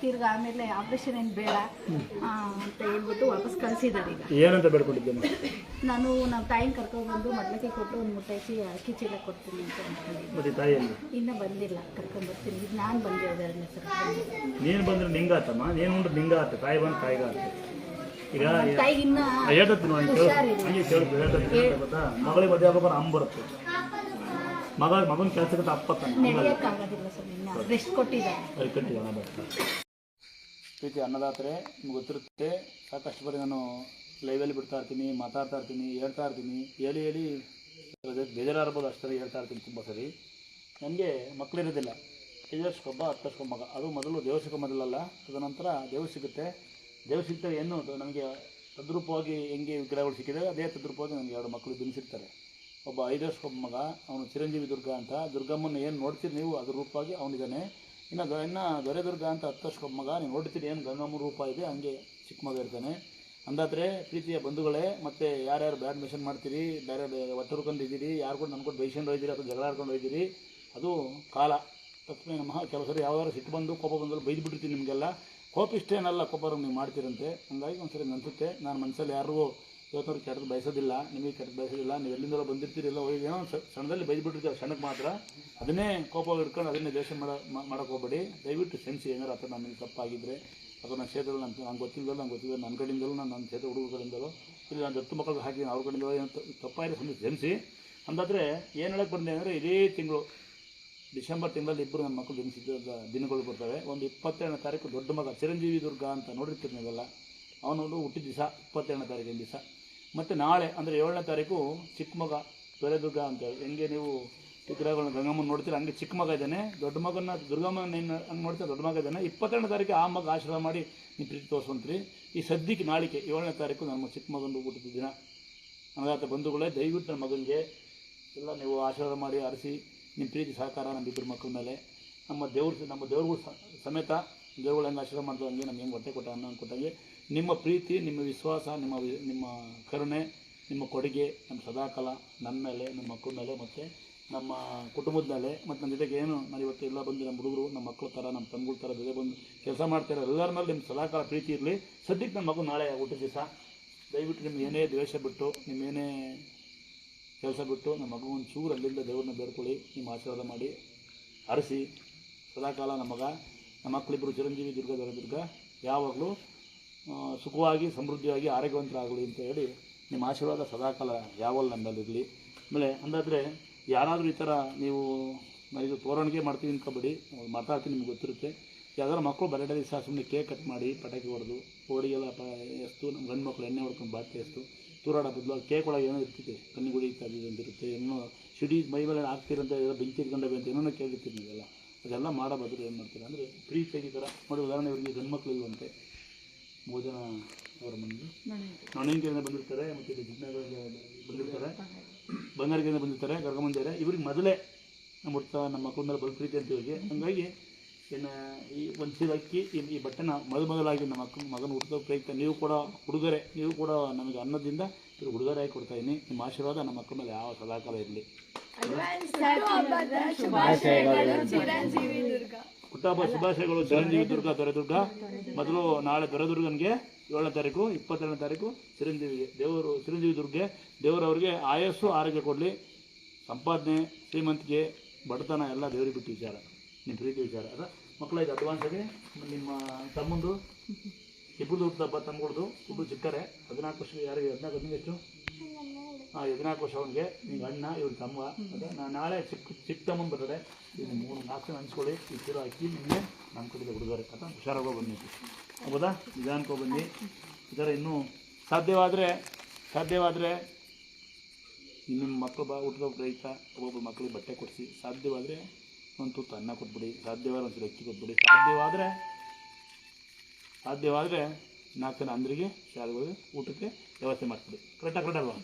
ತಿರ್ಗಾ ಆಮೇಲೆ ಆಪ್ರೇಷನ್ ಏನು ಬೇಡ ಅಂತ ಹೇಳ್ಬಿಟ್ಟು ವಾಪಸ್ ಕಳಿಸಿದ್ದಾರೆ ಈಗ. ಏನಂತ ನಾನು ನಮ್ಮ ತಾಯಿನ ಕರ್ಕೊಂಡ್ಬಂದು ಮಡ್ಲಕ್ಕೆ ಕೊಟ್ಟು ಒಂದು ಮುಟ್ಟೈಸಿ ಅಕ್ಕಿ ಚೀಲ ಕೊಡ್ತೀನಿ ಅಂತ ಮತ್ತೆ ಇನ್ನೂ ಬಂದಿಲ್ಲ ಕರ್ಕೊಂಡ್ಬರ್ತೀನಿ ಈಗ ನಾನು ಬಂದಿರೋದು ಎರಡನೇ ಸಲ ನೀನು ಬಂದ್ರೆ ನಿಂಗಾತಮ್ಮ? ನೀನು ಉಂಡ್ರೆ ನಿಂಗಾತ. ತಾಯಿ ಬಂದು ತಾಯಿಗಾತ. ಈಗ ತಾಯಿಗೆ ಇನ್ನೂ ಹೇಳ್ತೀನಿ ನೋಡಿ ಹುಷಾರಿಲ್ಲ. ಹಂಗೆ ಕೇಳ್ತು ಹೇಳ್ತೀನಿ ಗೊತ್ತಾ? ಮಗಳಿಗೆ ಮದುವೆ ಆಗೋಬಾರ ಅಮ್ಮ ಬರುತ್ತೆ. ಮಗ ಮಗನ ಕೆಲಸಕ್ಕೆ ಅಪ್ಪ ತಾನೆ ನಡೆಯೋಕ್ಕಾಗೋದಿಲ್ಲ ಸರ್ ಇನ್ನು ರೆಸ್ಟ್ ಕೊಟ್ಟಿದ್ದಾರೆ. ಪ್ರೀತಿ ಅನ್ನದಾತ್ರೆ, ನಿಮ್ಗೆ ಗೊತ್ತಿರುತ್ತೆ, ಸಾಕಷ್ಟು ಬಾರಿ ನಾನು ಲೈವಲ್ಲಿ ಬಿಡ್ತಾ ಇರ್ತೀನಿ, ಮಾತಾಡ್ತಾ ಇರ್ತೀನಿ, ಹೇಳ್ತಾ ಇರ್ತೀನಿ, ಹೇಳಿ ಹೇಳಿ ಬೇಜಾರಾಗ್ಬೋದು ಅಷ್ಟೇ ಹೇಳ್ತಾ ಇರ್ತೀನಿ ತುಂಬ ಸರಿ. ನನಗೆ ಮಕ್ಕಳಿರೋದಿಲ್ಲ ಐದು ವರ್ಷಕ್ಕೊಬ್ಬ ಹತ್ತು ಮಗ. ಅದು ಮೊದಲು ದೇವಸ್ಥಕ್ಕೆ ಮೊದಲಲ್ಲ ತದನಂತರ ದೇವ್ರು ಸಿಗುತ್ತೆ. ದೇವ್ರು ಸಿಗ್ತವೆ ಏನು ನನಗೆ ತದ್ರೂಪವಾಗಿ ಹೆಂಗೆ ವಿಗ್ರಹಗಳು ಸಿಕ್ಕಿದೆ ಅದೇ ತದ್ರೂಪವಾಗಿ ನನಗೆ ಎರಡು ಮಕ್ಕಳು ಜನಿಸಿರ್ತಾರೆ ಒಬ್ಬ ಐದು ವರ್ಷಕ್ಕೊಬ್ಬ ಮಗ, ಅವನು ಚಿರಂಜೀವಿ ದುರ್ಗ ಅಂತ. ದುರ್ಗಮ್ಮನ ಏನು ನೋಡ್ತೀರಿ ನೀವು, ಅದ್ರ ರೂಪವಾಗಿ ಅವನಿದ್ದಾನೆ. ಇನ್ನು ದೊ ಇನ್ನು ದೊರೆದುರ್ಗ ಅಂತ ಹತ್ತು ವರ್ಷ ಮಗ ನೀವು ನೋಡ್ತೀರಿ ಏನು ಗಂಗಮ್ಮ ರೂಪ ಇದೆ? ಹಂಗೆ ಚಿಕ್ಕ ಮಗ ಇರ್ತಾನೆ. ಅಂದಾದ್ರೆ ಪ್ರೀತಿಯ ಬಂಧುಗಳೇ, ಮತ್ತು ಯಾರ್ಯಾರು ಬ್ಯಾಡ್ ಮಿಷನ್ ಮಾಡ್ತೀರಿ, ಬೇರೆ ಬೇರೆ ಒಟ್ಟು ಹುಡ್ಕೊಂಡಿದ್ದೀರಿ ಯಾರು ಕೂಡ ನನ್ಕೊಂಡು ಬೈಸ್ಕೊಂಡು ಹೋಯ್ದಿರಿ ಅಥವಾ ಜಗಳ ಆಡ್ಕೊಂಡು ಹೋಯ್ದಿರಿ, ಅದು ಕಾಲ. ತಕ್ಷಣ ನಮಃ ಕೆಲವು ಸರಿ ಯಾವ್ದಾದ್ರು ಸಿಟ್ಟು ಬಂದು, ಕೋಪ ಬಂದಲ್ಲಿ ಬೈದು ಬಿಟ್ಟಿರ್ತೀನಿ ನಿಮಗೆಲ್ಲ. ಕೋಪ ಇಷ್ಟೇನಲ್ಲ ಕೋಪರ ನೀವು ಮಾಡ್ತೀರಂತೆ. ಹಂಗಾಗಿ ಒಂದ್ಸರಿ ನನ್ಸುತ್ತೆ ನಾನು ಮನಸ್ಸಲ್ಲಿ ಯಾರಿಗೂ ಇವತ್ತವ್ರು ಕೆಟ್ಟದ್ದು ಬಯಸೋದಿಲ್ಲ, ನಿಮಗೆ ಕೆಟ್ಟದ್ದು ಬಯಸೋದಿಲ್ಲ, ನೀವು ಎಲ್ಲಿಂದಲೋ ಬಂದಿರ್ತೀರಿ, ಎಲ್ಲ ಹೋಗಿ, ಏನೋ ಸಣ್ಣದಲ್ಲಿ ಬೈದ್ಬಿಟ್ಟಿರ್ತೀವಿ ಸಣ್ಣಕ್ಕೆ ಮಾತ್ರ. ಅದನ್ನೇ ಕೋಪ ಇಟ್ಕೊಂಡು ಅದನ್ನೇ ದೇಶ ಮಾಡೋ ಮಾಡೋಕೆ ಹೋಗ್ಬೇಡಿ. ದಯವಿಟ್ಟು ಕ್ಷಮಿಸಿ ಏನಾರು ಅಥವಾ ನಮಗೆ ತಪ್ಪಾಗಿದ್ದರೆ ಅಥವಾ ನನ್ನ ಕ್ಷೇತ್ರದಲ್ಲಿ ನನ್ನ ನಂಗೆ ಗೊತ್ತಿಲ್ಲದಲ್ಲ ನಂಗೆ ಗೊತ್ತಿಲ್ಲ ನನ್ನ ಕಡೆಯಿಂದಲೂ ನಾನು ನನ್ನ ಕ್ಷೇತ್ರ ಹುಡುಗರು ಕಡೆಯಿಂದಲೂ ಇಲ್ಲ ನಾನು ದತ್ತು ಮಕ್ಕಳಿಗೆ ಹಾಕಿ ಅವ್ರ ಕಡೆಯಿಂದಲೋ ಏನು ತಪ್ಪಾಯಿತು ಸಮಯ ಕ್ಷಮಿಸಿ ಅಂದಾದರೆ ಏನು ಹೇಳಕ್ಕೆ ಬಂದೆ ಅಂದರೆ ಇದೇ ತಿಂಗಳು, ಡಿಸೆಂಬರ್ ತಿಂಗಳಲ್ಲಿ ಇಬ್ಬರು ನನ್ನ ಮಕ್ಕಳು ಜನಿಸಿದ್ದ ದಿನಗಳು ಬರ್ತವೆ. ಒಂದು ಇಪ್ಪತ್ತೆರಡನೇ ತಾರೀಕು ದೊಡ್ಡ ಮಗ ಚಿರಂಜೀವಿ ದುರ್ಗ ಅಂತ ನೋಡಿರ್ತೀರಿ ನೀವೆಲ್ಲ. ಅವನೊಂದು ಹುಟ್ಟಿದ ದಿವಸ, ಇಪ್ಪತ್ತೆರಡನೇ ತಾರೀಕಿನ ದಿವಸ. ಮತ್ತು ನಾಳೆ, ಅಂದರೆ ಏಳನೇ ತಾರೀಕು ಚಿಕ್ಕ ಮಗ ಅಂತ ಹೇಳಿ. ಹೆಂಗೆ ನೀವು ವಿಗ್ರಹಗಳನ್ನ ಗಂಗಮ್ಮನ ನೋಡ್ತೀರ? ಹಂಗೆ ಚಿಕ್ಕ ಮಗ ಇದ್ದಾನೆ. ದೊಡ್ಡ ಮಗನ ದುರ್ಗಮ್ಮನ ಹಂಗೆ ನೋಡ್ತೀರ? ದೊಡ್ಡ ಮಗ ಇದ್ದಾನೆ. ಇಪ್ಪತ್ತೆರಡನೇ ತಾರೀಕು ಆ ಮಗ ಆಶೀರ್ವಾದ ಮಾಡಿ ನೀವು ಪ್ರೀತಿ ತೋರಿಸ್ಕೊಂತೀರಿ. ಈ ಸದ್ಯಕ್ಕೆ ನಾಳಿಕೆ, ಏಳನೇ ತಾರೀಕು ನಮ್ಮ ಚಿಕ್ಕ ಮಗನ ಹುಟ್ಟಿದ ದಿನ. ಅನಗಾತ ಬಂಧುಗಳೇ, ದಯವಿಟ್ಟು ನನ್ನ ಮಗನಿಗೆ ಎಲ್ಲ ನೀವು ಆಶೀರ್ವಾದ ಮಾಡಿ ಅರಸಿ ನಿಮ್ಮ ಪ್ರೀತಿ ಸಹಕಾರ ನಮ್ಮ ಇಬ್ಬರು ಮಕ್ಕಳ ಮೇಲೆ. ನಮ್ಮ ದೇವ್ರ, ನಮ್ಮ ದೇವ್ರಿಗೂ ಸಮೇತ ದೇವ್ರುಗಳು ಹೆಂಗೆ ಆಶೀರ್ವಾದ ಮಾಡ್ತಾರೆ ಹಂಗೆ ನಮ್ಗೆ ಹೆಂಗೆ ಹೊಟ್ಟೆ ಕೊಟ್ಟ ಅನ್ನೋ ಕೊಟ್ಟಂಗೆ ನಿಮ್ಮ ಪ್ರೀತಿ, ನಿಮ್ಮ ವಿಶ್ವಾಸ, ನಿಮ್ಮ ನಿಮ್ಮ ಕರುಣೆ, ನಿಮ್ಮ ಕೊಡುಗೆ, ನಮ್ಮ ಸದಾಕಾಲ ನನ್ನ ಮೇಲೆ, ನಮ್ಮ ಮಕ್ಕಳ ಮೇಲೆ ಮತ್ತು ನಮ್ಮ ಕುಟುಂಬದ ಮೇಲೆ ಮತ್ತು ನನ್ನ ಜೊತೆಗೆ ಏನು ನಾನು ಇವತ್ತು ಎಲ್ಲ ಬಂದು ನಮ್ಮ ಹುಡುಗರು, ನಮ್ಮ ಮಕ್ಕಳ ಥರ, ನಮ್ಮ ತಂಗುಳ ಥರ ಜೊತೆ ಬಂದು ಕೆಲಸ ಮಾಡ್ತಾರೆ ಎಲ್ಲರ ಮೇಲೆ ನಿಮ್ಮ ಸದಾಕಾಲ ಪ್ರೀತಿ ಇರಲಿ. ಸದ್ಯಕ್ಕೆ ನಮ್ಮ ಮಗು ನಾಳೆ ಊಟದ ದಿವಸ. ದಯವಿಟ್ಟು ನಿಮ್ಗೆ ಏನೇ ದ್ವೇಷ ಬಿಟ್ಟು ನಿಮ್ಮೇನೇ ಕೆಲಸ ಬಿಟ್ಟು, ನಮ್ಮ ಮಗು ಒಂದು ಚೂರು ಅಲ್ಲಿಂದ ದೇವ್ರನ್ನ ಬೇಡ್ಕೊಳ್ಳಿ, ನಿಮ್ಮ ಆಶೀರ್ವಾದ ಮಾಡಿ, ಅರಸಿ. ಸದಾಕಾಲ ನಮ್ಮ ಮಗ, ನಮ್ಮ ಮಕ್ಕಳಿಬ್ಬರು ಚಿರಂಜೀವಿ, ದುರ್ಗ ದುರ್ಗ, ಯಾವಾಗಲೂ ಸುಖವಾಗಿ, ಸಮೃದ್ಧಿಯಾಗಿ, ಆರೋಗ್ಯವಂತರಾಗಲಿ ಅಂತ ಹೇಳಿ ನಿಮ್ಮ ಆಶೀರ್ವಾದ ಸದಾಕಾಲ ಯಾವಲ್ಲ ನಮ್ಮಲ್ಲಿರಲಿ ಆಮೇಲೆ ಅಂದಾದರೆ ಯಾರಾದರೂ ಈ ಥರ ನೀವು ಇದು ತೋರಣಿಗೆ ಮಾಡ್ತೀವಿ ಅನ್ಕೊಬೇಡಿ ಮಾತಾಡ್ತೀನಿ ನಿಮ್ಗೆ ಗೊತ್ತಿರುತ್ತೆ. ಯಾವ್ದಾದ್ರು ಮಕ್ಕಳು ಬರಡೇ ದಿವಸ ಸುಮ್ಮನೆ ಕೇಕ್ ಕಟ್ ಮಾಡಿ ಪಟಾಕಿ ಹೊಡೆದು, ಹೋಳಿಗೆಲ್ಲ ಪ ಎಷ್ಟು ನಮ್ಮ ಗಂಡು ಮಕ್ಕಳು ಎಣ್ಣೆ ಹೊಡ್ಕೊಂಡು ಬಾಟ್ಲಿ ಎಷ್ಟು ತೂರಾಡ ಬದಲು, ಕೇಕ್ ಒಳಗೆ ಏನೋ ಇರ್ತೈತೆ ಕಣ್ಣಿಗುಡಿ ಇತ್ಯಾದಿ ಅಂತ ಇರುತ್ತೆ ಏನೋ ಸಿಡಿ ಮೈ ಮೇಲೆ ಹಾಕ್ತಿರಂತ ಏನೋ ಬೆಂಕಿ ಇಟ್ಕೊಂಡವೆ ಅಂತ ಏನೋ ಕೇಳಿರ್ತೀರಿ ನೀವೆಲ್ಲ. ಅದೆಲ್ಲ ಮಾಡೋ ಬದಲು ಏನು ಮಾಡ್ತೀರಾ? ಅಂದರೆ ಪ್ರೀತಿಯಾಗಿ ಥರ ನೋಡಿ ಉದಾಹರಣೆ ಇವರಿಗೆ ಗಂಡು ಮಕ್ಕಳು ಇಲ್ವಂತೆ. ಮೂರು ಜನ ಅವರ ಮನೆಗೆ. ನೊಣೆಂಕೆಯಿಂದ ಬಂದಿರ್ತಾರೆ ಮತ್ತು ಇಲ್ಲಿ ಜಿಜ್ಞಾಗಳಿಗೆ ಬಂದಿರ್ತಾರೆ ಬಂಗಾರದಿಂದ ಬಂದಿರ್ತಾರೆ ಕರ್ಕೊಂಬಂದಿದ್ದಾರೆ ಇವ್ರಿಗೆ ಮೊದಲೇ ನಮ್ಮ ಹುಡ್ತ ನಮ್ಮ ಮಕ್ಕಳ ಮೇಲೆ ಪ್ರೀತಿ ಅಂತ ಹೇಳಿ. ಹಂಗಾಗಿ ಇನ್ನು ಈ ಒಂದು ಚೀಲ ಅಕ್ಕಿ ಈ ಬಟ್ಟೆನ ಮೊದಲು ಮೊದಲಾಗಿ ನಮ್ಮ ಮಗನ ಹುಟ್ಟಿದ ಪ್ರಯುಕ್ತ ನೀವು ಕೂಡ ಉಡುಗೊರೆ, ನೀವು ಕೂಡ ನಮಗೆ ಅನ್ನದಿಂದ ಇದು ಉಡುಗೊರೆ ಆಗಿ ಕೊಡ್ತಾ ಇದ್ದೀನಿ ನಿಮ್ಮ ಆಶೀರ್ವಾದ ನಮ್ಮ ಮಕ್ಕಳ ಮೇಲೆ ಯಾವ ಸದಾಕಾಲ ಇರಲಿ. ಹುಟ್ಟಹಬ್ಬ ಶುಭಾಶಯಗಳು, ಚಿರಂಜೀವಿ ದುರ್ಗ ದೊರೆದುರ್ಗ. ಮೊದಲು ನಾಳೆ ದೊರೆದುರ್ಗನ್ಗೆ ಏಳನೇ ತಾರೀಕು ಇಪ್ಪತ್ತೆರಡನೇ ತಾರೀಕು ಚಿರಂಜೀವಿಗೆ, ದೇವರು ಚಿರಂಜೀವಿ ದುರ್ಗೆ ದೇವರವ್ರಿಗೆ ಆಯಸ್ಸು, ಆರೋಗ್ಯ ಕೊಡಲಿ. ಸಂಪಾದನೆ ಶ್ರೀಮಂತಿಕೆ ಬಡತನ ಎಲ್ಲ ದೇವರಿಗೆ ಬಿಟ್ಟು ವಿಚಾರ. ನಿಮ್ಮ ಪ್ರೀತಿ ವಿಚಾರ. ಅದ? ಇದು ಅಡ್ವಾನ್ಸ್ ಆಗಿ ನಿಮ್ಮ ತಮ್ಮಂದು ಇಬ್ಬರದು ಹುಟ್ಟದಪ್ಪ ತಮ್ಮಗಳದು ಇಬ್ಬರು ಚಿಕ್ಕರೆ, ಹದಿನಾಲ್ಕು ವರ್ಷ ಯಾರಿಗೆ ಹದಿನಾಲ್ಕು ಹದಿನೈದು ಹೆಚ್ಚು ಹಾಂ ಹದಿನಾಲ್ಕು ವರ್ಷ ಅವನಿಗೆ ನಿಮ್ಮ ಅಣ್ಣ ಇವ್ರ ತಮ್ಮ. ಅದೇ? ನಾನು ನಾಳೆ ಚಿಕ್ಕ ಚಿಕ್ಕ ತಮ್ಮನ ಬರ್ತದೆ ಇದು ಮೂರು ನಾಲ್ಕು ಜನ ಅನ್ಸ್ಕೊಳ್ಳಿ. ಈ ಕಿಲೋ ಅಕ್ಕಿ ನಿಮಗೆ ನಮ್ಮ ಕಡೆಗೆ ಹುಡುಗರೆ ಅಥವಾ ಹುಷಾರಾಗೋ ಬನ್ನಿ ಹೌದಾ? ನಿಧಾನಕ್ಕೆ ಬನ್ನಿ. ಈ ಥರ ಇನ್ನೂ ಸಾಧ್ಯವಾದರೆ ಸಾಧ್ಯವಾದರೆ ನಿಮ್ಮ ಮಕ್ಕಳು ಬಾ ಹುಟ್ಟಿದ ರೈತ ಒಬ್ಬೊಬ್ಬರು ಮಕ್ಕಳಿಗೆ ಬಟ್ಟೆ ಕೊಡಿಸಿ. ಸಾಧ್ಯವಾದರೆ ಒಂದು ತುತ್ತು ಅನ್ನ ಕೊಟ್ಬಿಡಿ ಸಾಧ್ಯವಾದ್ರೆ ಒಂದು ಅಕ್ಕಿ ಕೊಟ್ಬಿಡಿ. ಸಾಧ್ಯವಾದರೆ ಸಾಧ್ಯವಾದರೆ ನಾಲ್ಕು ಜನ ಅಂದ್ರಿಗೆ ಶಾಲೆಗಳಿಗೆ ಊಟಕ್ಕೆ ವ್ಯವಸ್ಥೆ ಮಾಡಿಬಿಡಿ ಕರೆಕ್ಟಾಗಿ ಕರೆಕ್ಟ್ ಅಲ್ವಾ